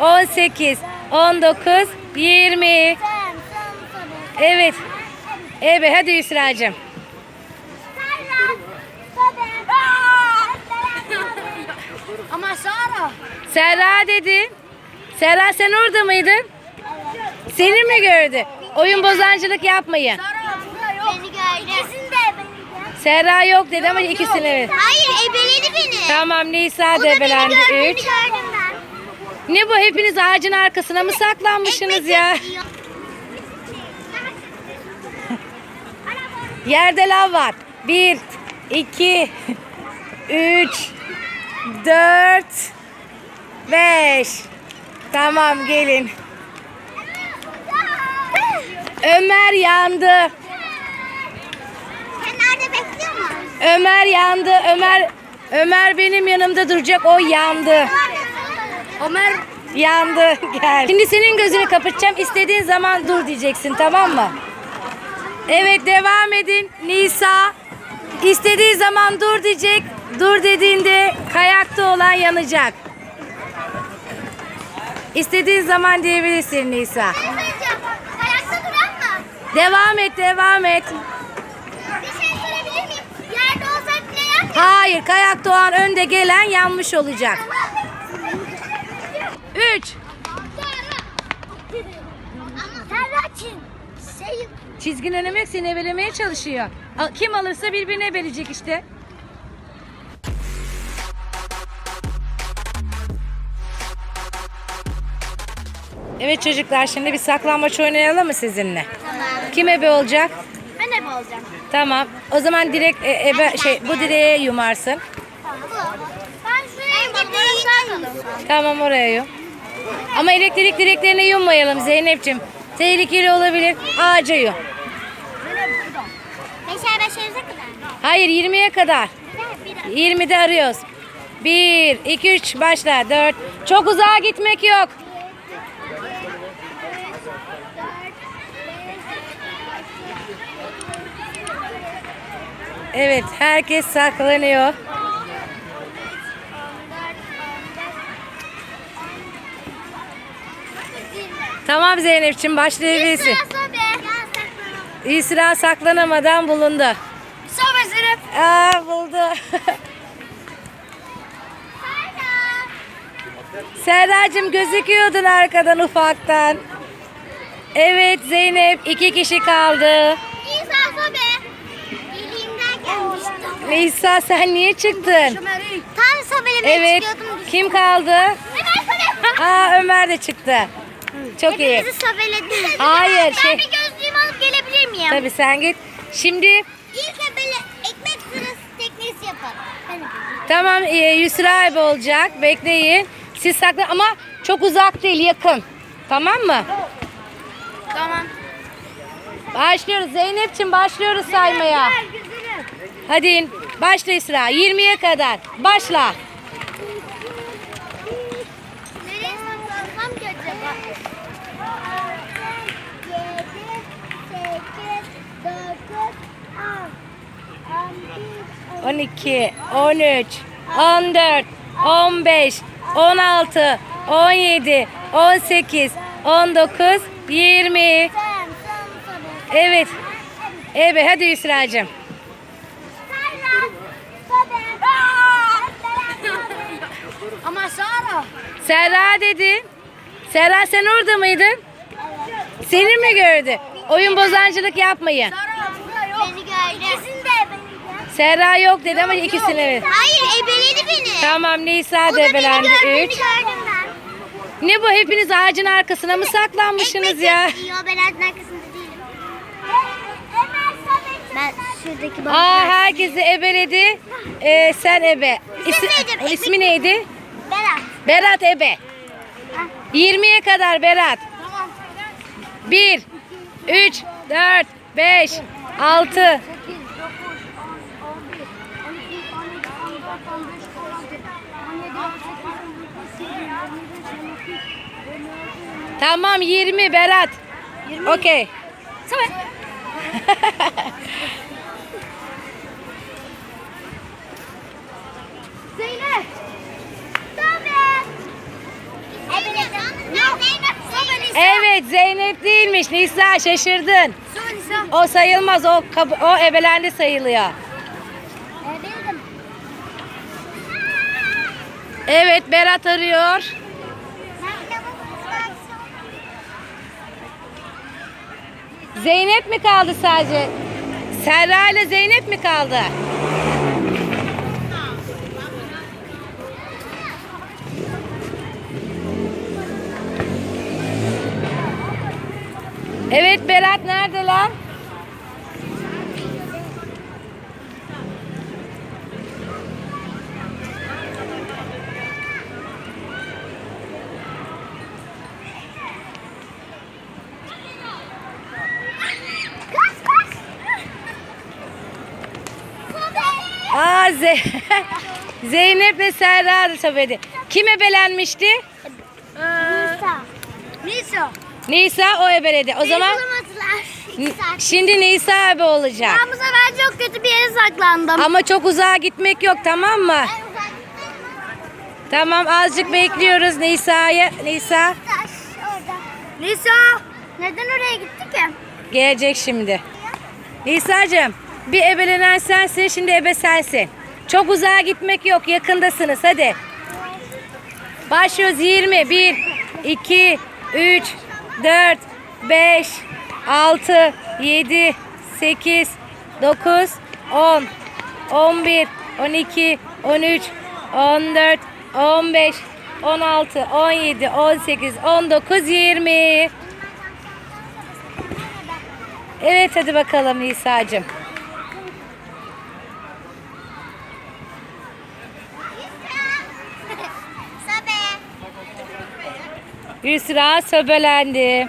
18, 19, 20. Evet. Evet hadi Yusra'cığım. Ama Sara. Serra dedi. Serra sen orada mıydın? Seni mi gördü? Oyun bozancılık yapmayın. Sara burada yok. Beni gördü. İkisini de ebeledi. Serra yok dedi ama ikisini evet. Hayır ebeledi beni. Tamam Nisa O da beni ebelendi. gördü, beni 3. gördüm ben. Ne bu hepiniz ağacın arkasına mı saklanmışsınız ya? Yerde lav var. 1, 2, 3, 4, 5. Tamam gelin. Ömer yandı. Kenarda bekliyor mu? Ömer yandı. Ömer Ömer benim yanımda duracak. O yandı. Ömer. Yandı. Gel. Şimdi senin gözünü kapatacağım. İstediğin zaman dur diyeceksin tamam mı? Evet devam edin. Nisa istediği zaman dur diyecek. Dur dediğinde kayakta olan yanacak. İstediğin zaman diyebilirsin Nisa. Ayakta duran mı? Devam et, devam et. Bir şey sorabilir miyim? Yerde olsak bile yan Hayır, kayakta olan önde gelen yanmış olacak. 3 Ama Serraç'ın şey Çizgin önlemek seni ebelemeye çalışıyor. Al- Kim alırsa birbirine ebelecek işte. Evet çocuklar şimdi bir saklambaç oynayalım mı sizinle? Tamam. Kim ebe olacak? Ben ebe olacağım. Tamam. O zaman direkt e, ebe şey bu direğe yumarsın. Ben şuraya gideyim. Tamam oraya yum. Ama elektrik direklerine yummayalım Zeynep'ciğim. Tehlikeli olabilir. Ağaca yum. Beşer beşerize kadar. Hayır 20'ye kadar. Bir 20'de arıyoruz. 1, 2, 3 başla. 4. Çok uzağa gitmek yok. Evet herkes saklanıyor. Tamam Zeynep'ciğim başlayabilirsin. sobe. İsra saklanamadan bulundu. Sobe Zeynep. Aa buldu. Serracığım gözüküyordun arkadan ufaktan. Evet Zeynep iki kişi kaldı. İsa sobe. İliğimden gelmiştim. Nisa sen niye çıktın? Tam sobelemek Evet. istiyordum. Kim kaldı? Ömer sobe. Aa Ömer de çıktı. Çok iyi. Hepinizi sobeledim. Hayır, Ben şey- bir gözlüğümü alıp gelebilir miyim? Tabii sen git. Şimdi İlk ebele ekmek sırası teknesi yapalım. Ben yapayım. tamam e, Yusra abi olacak. Bekleyin. Siz saklan ama çok uzak değil yakın. Tamam mı? Tamam. Başlıyoruz. Zeynep'ciğim başlıyoruz saymaya. Hadi in. başla İsra. 20'ye kadar. Başla. Nereye saklansam ki acaba? 7, 8, 9, 10, 12, 13, 14, 15, 16, 17, 18, 19, 20. Sen, sen sobe. Evet. Evet hadi Yusra'cığım. Ama Sara. Serra dedi. Serra sen orada mıydın? Seni mi gördü? Oyun bozancılık yapmayın. Sara burada yok. Beni gördü. İkisini de. Serra yok dedi ama ikisini evet. Hayır ebeledi beni. Tamam Nisa da ebelendi. gördü, beni 3. gördüm ben. Ne bu hepiniz ağacın arkasına mı saklanmışsınız Ekmek ya? yiyor, ben ağacın arkasında değilim. Ben şuradaki balıklar... Aa herkesi ebeledi. Ee, sen ebe. İsim, söyleyeceğim, o ismi neydi? Berat. Berat ebe. 20'ye kadar Berat. Tamam. 1 3 4 5 6 Tamam 20 Berat. Okey. Zeynep. Tabii. Ebeledi Evet Zeynep değilmiş. Nisa şaşırdın. O sayılmaz. O o ebelendi sayılıyor. E, bildim. Evet Berat arıyor. Zeynep mi kaldı sadece? Serra ile Zeynep mi kaldı? Evet Berat neredeler? Aa Ze- Zeynep ve Serra söyledi. Kim ebelenmişti? Nisa. Nisa. Nisa o ebeledi. O zaman şimdi Nisa ebe olacak. Ben bu sefer çok kötü bir yere saklandım. Ama çok uzağa gitmek yok tamam mı? Tamam azıcık bekliyoruz Nisa'yı. Nisa. Nisa. Neden oraya gitti ki? gelecek şimdi. Nisa'cığım bir ebelenen sensin şimdi ebe sensin. Çok uzağa gitmek yok yakındasınız hadi. Başlıyoruz 20, 1, 2, 3, 4, 5, 6, 7, 8, 9, 10, 11, 12, 13, 14, 15, 16, 17, 18, 19, 20. Evet hadi bakalım Nisa'cığım. Yusra söbelendi.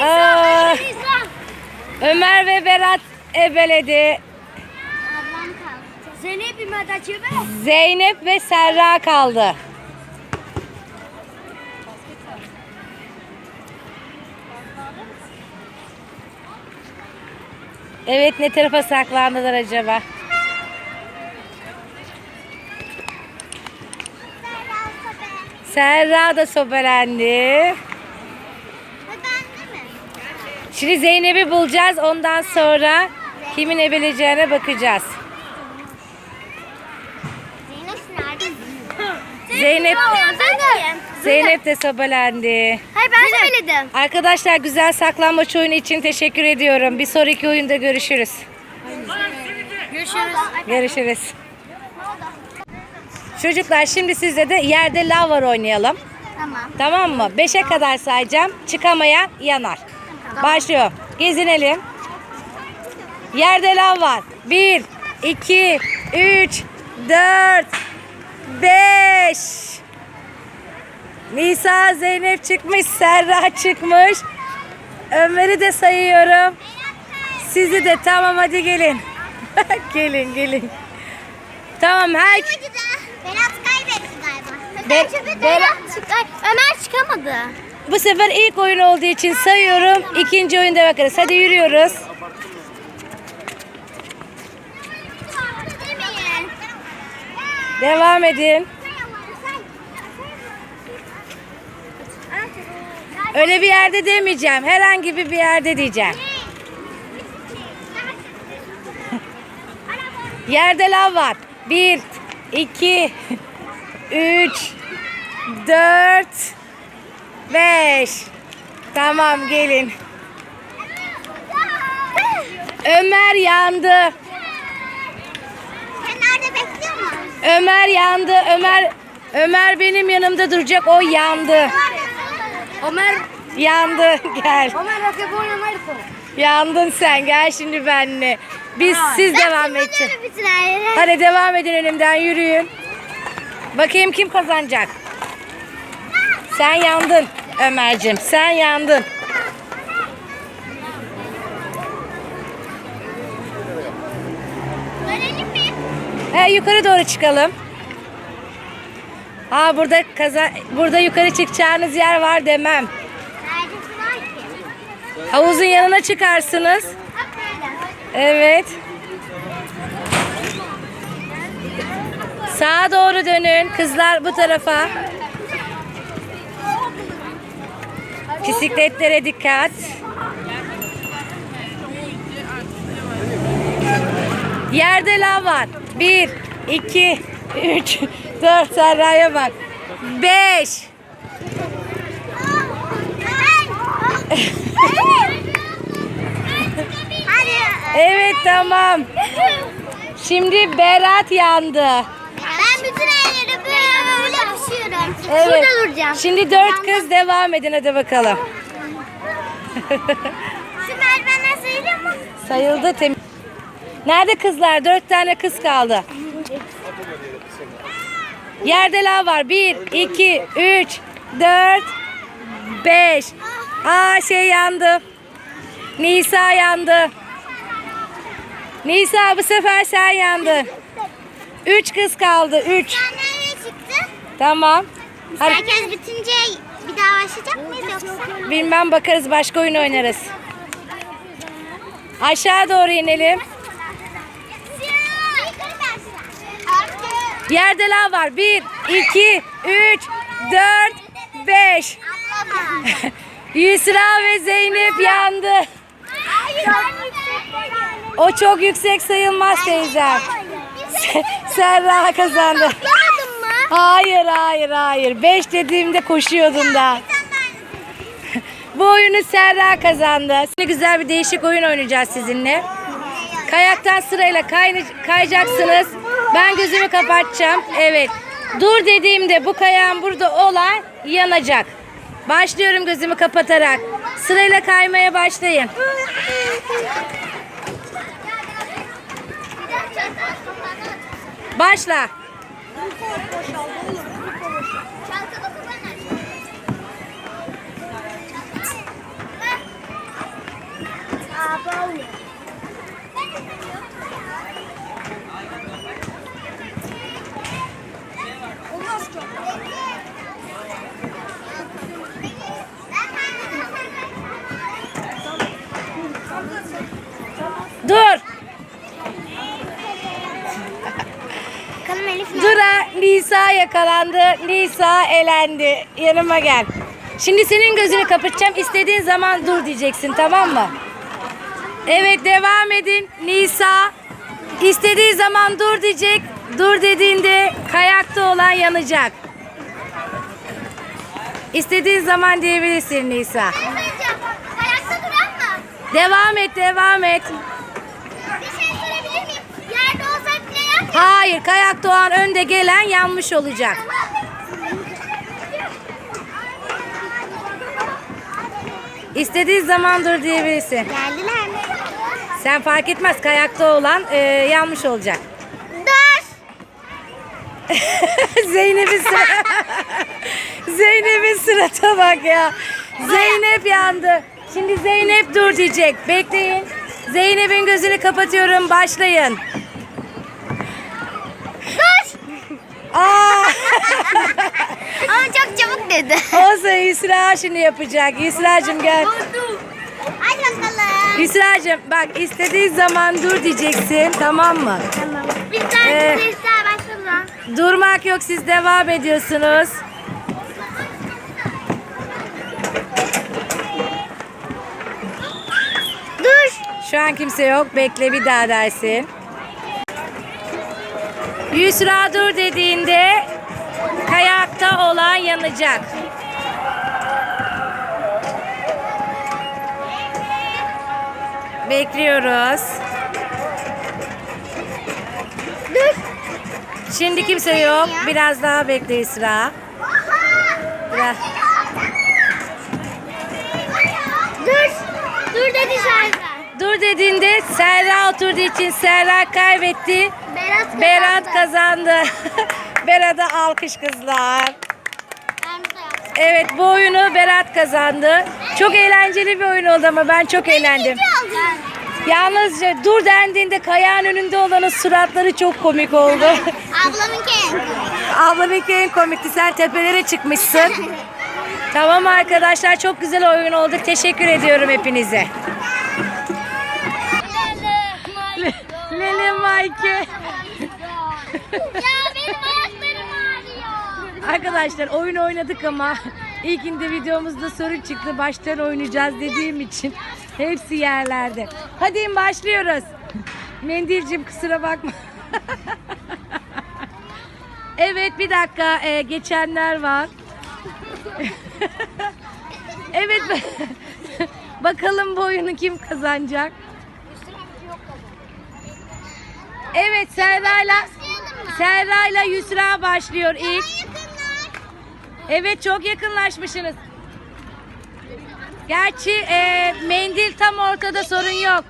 Aa. Ömer ve Berat ebeledi. Zeynep ve Serra kaldı. Evet ne tarafa saklandılar acaba? Serra da sobelendi. Ve ben de mi? Şimdi Zeynep'i bulacağız. Ondan sonra kimin ebeleyeceğine bakacağız. Zeynep nerede? Zeynep Zeynep. Zeynep de sobelendi. Hayır ben söyledim. Arkadaşlar güzel saklambaç oyunu için teşekkür ediyorum. Bir sonraki oyunda görüşürüz. Görüşürüz. Görüşürüz. Çocuklar şimdi sizle de yerde lav var oynayalım. Tamam. Tamam mı? 5'e kadar sayacağım. Çıkamayan yanar. Başlıyor. Gezinelim. Yerde lav var. 1, 2, 3, 4, 5. Nisa Zeynep çıkmış. Serra çıkmış. Ömer'i de sayıyorum. Sizi de tamam hadi gelin. gelin gelin. Tamam her Berat kaybetti galiba. Be- Çünkü Berat- Berat çıkar. Ömer çıkamadı. Bu sefer ilk oyun olduğu için sayıyorum. İkinci oyunda bakarız. Hadi yürüyoruz. Devam edin. Öyle bir yerde demeyeceğim. Herhangi bir bir yerde diyeceğim. Yerde lav var. Bir, iki, üç, dört, beş. Tamam gelin. Ömer yandı. Kenarda bekliyor mu? Ömer yandı. Ömer Ömer benim yanımda duracak. O yandı. Ömer. Yandı. Gel. Ömer rakip oynamaydı. Yandın sen. Gel şimdi benimle. Biz siz devam edeceğiz. Hadi devam edin önümden yürüyün. Bakayım kim kazanacak. Sen yandın Ömer'cim. Sen yandın. He, yukarı doğru çıkalım. Aa burada kaza burada yukarı çıkacağınız yer var demem. Havuzun yanına çıkarsınız. Evet. Sağa doğru dönün. Kızlar bu tarafa. Bisikletlere dikkat. Yerde lav var. Bir, iki, üç, dört. Serra'ya bak. Beş. Evet tamam. Şimdi Berat yandı. Ben bütün elleri böyle yapışıyorum. Evet. Şurada duracağım. Şimdi dört kız devam edin hadi bakalım. Şu merdivenler sayılıyor mu? Sayıldı tem. Nerede kızlar? Dört tane kız kaldı. Yerde lav var. Bir, iki, üç, dört, beş. Aa şey yandı. Nisa yandı. Nisa bu sefer sen yandın. Üç kız kaldı. Üç. Sen nereye çıktı? Tamam. Hadi. Herkes bitince bir daha başlayacak mıyız yoksa? Bilmem bakarız başka oyun oynarız. Aşağı doğru inelim. Yerde lav var. Bir, iki, üç, dört, beş. Yusra ve Zeynep yandı. O çok yüksek sayılmaz teyzem. Serra kazandı. Hayır hayır hayır. Beş dediğimde koşuyordun da. Bu oyunu Serra kazandı. Şimdi güzel bir değişik oyun oynayacağız sizinle. Kayaktan sırayla kay- kayacaksınız. Ben gözümü kapatacağım. Evet. Dur dediğimde bu kayağın burada olan yanacak. Başlıyorum gözümü kapatarak. Sırayla kaymaya başlayın. Başla. Dur. Bakalım Elif ne? Dura Nisa yakalandı. Nisa elendi. Yanıma gel. Şimdi senin gözünü kapatacağım. İstediğin zaman dur diyeceksin tamam mı? Evet devam edin. Nisa istediği zaman dur diyecek. Dur dediğinde kayakta olan yanacak. İstediğin zaman diyebilirsin Nisa. Ayakta duran mı? Devam et, devam et. Bir şey sorabilir miyim? Yerde olsak ne yap? Hayır, kayakta olan önde gelen yanmış olacak. İstediği zaman dur diyebilirsin. Geldiler mi? Sen fark etmez kayakta olan e, yanmış olacak. Dur. Zeynep'in sıra... Zeynep'in sırata bak ya. Zeynep yandı. Şimdi Zeynep dur diyecek. Bekleyin. Zeynep'in gözünü kapatıyorum. Başlayın. Dur. Aa! Ama çok çabuk dedi. Olsa Yusra şimdi yapacak. Yusra'cığım gel. Hadi bakalım. Yusra'cığım bak istediği zaman dur diyeceksin. Tamam mı? Tamam. Bir tane Ee. Durmak yok siz devam ediyorsunuz. Dur. Şu an kimse yok. Bekle bir daha dersin. Yusra dur dediğinde kayakta olan yanacak. Bekliyoruz. Dur. Şimdi kimse yok. Biraz daha bekle Yusra. Biraz. Dur. Dur dedi Serra. Dur dediğinde Serra oturduğu için Serra kaybetti. Berat Berat kazandı. Berat'a alkış kızlar. Evet bu oyunu Berat kazandı. Çok eğlenceli bir oyun oldu ama ben çok eğlendim. Yalnızca dur dendiğinde kayağın önünde olanın suratları çok komik oldu. Ablamınki. Ablamınki en komikti. Sen tepelere çıkmışsın. Tamam arkadaşlar çok güzel oyun oldu. Teşekkür ediyorum hepinize. Lele Mike. ya benim ayaklarım ağrıyor. Arkadaşlar oyun oynadık ama ilkinde videomuzda sorun çıktı. Baştan oynayacağız dediğim için hepsi yerlerde. Hadi başlıyoruz. Mendilcim kusura bakma. evet bir dakika ee, geçenler var. evet bakalım bu oyunu kim kazanacak? Evet Serra'yla Serra'yla Yusra başlıyor ilk. Evet çok yakınlaşmışsınız. Gerçi e, mendil tam ortada sorun yok.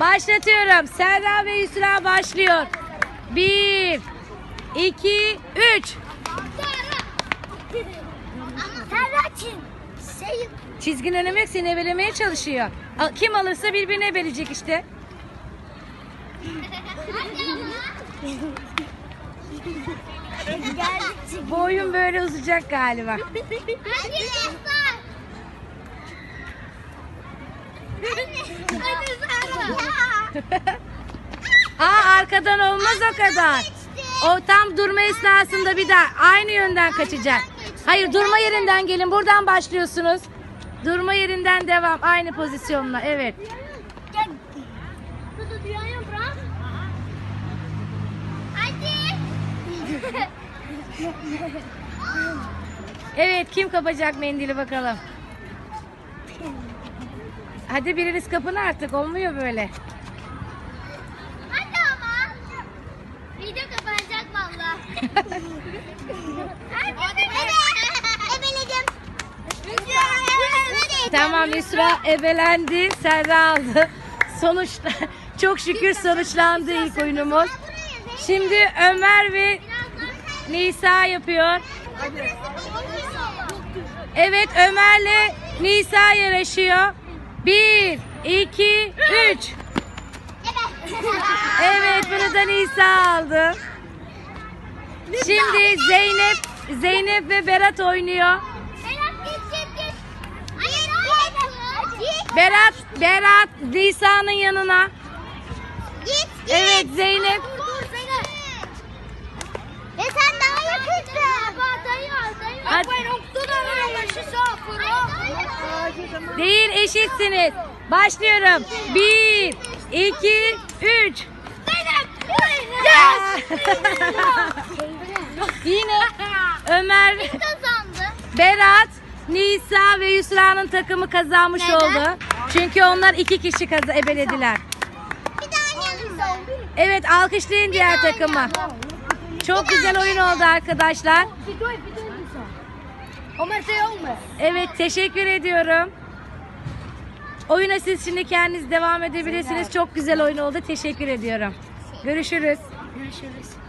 Başlatıyorum. Serra ve Yusra başlıyor. Bir, iki, üç. Serraç'ın şey Çizgin yok, seni ebelemeye çalışıyor. Al- Kim alırsa birbirine ebelecek işte. Bu oyun böyle uzayacak galiba. Aa arkadan olmaz o kadar. O tam durma esnasında bir daha aynı yönden kaçacak. Hayır durma yerinden gelin. Buradan başlıyorsunuz. Durma yerinden devam. Aynı pozisyonla. Evet. Evet kim kapacak mendili bakalım. Hadi biriniz kapın artık. Olmuyor böyle. Hadi ama. Video kapanacak valla. Hadi. Tamam Yusra ebelendi. Serra aldı. Sonuçta çok şükür sonuçlandı ilk oyunumuz. Şimdi Ömer ve Nisa yapıyor. Evet Ömer'le Nisa yarışıyor. Bir, iki, üç. Evet bunu da Nisa aldı. Şimdi Zeynep, Zeynep ve Berat oynuyor. Berat, Berat Nisa'nın yanına. Git. Evet Zeynep. Dur dur Zeynep. E sen daha yakınsın. Dayı dayı. Hadi. Değil eşitsiniz. Başlıyorum. Bir, iki, üç. Yine Ömer, Kazandı. Berat, Nisa ve Yusra'nın takımı kazanmış Neden? oldu. Çünkü onlar iki kişi kaza ebelediler. Bir daha yanımda. Evet alkışlayın diğer takımı. Çok güzel oyun oldu arkadaşlar. Evet teşekkür ediyorum. Oyuna siz şimdi kendiniz devam edebilirsiniz. Çok güzel oyun oldu. Teşekkür ediyorum. Görüşürüz. Görüşürüz.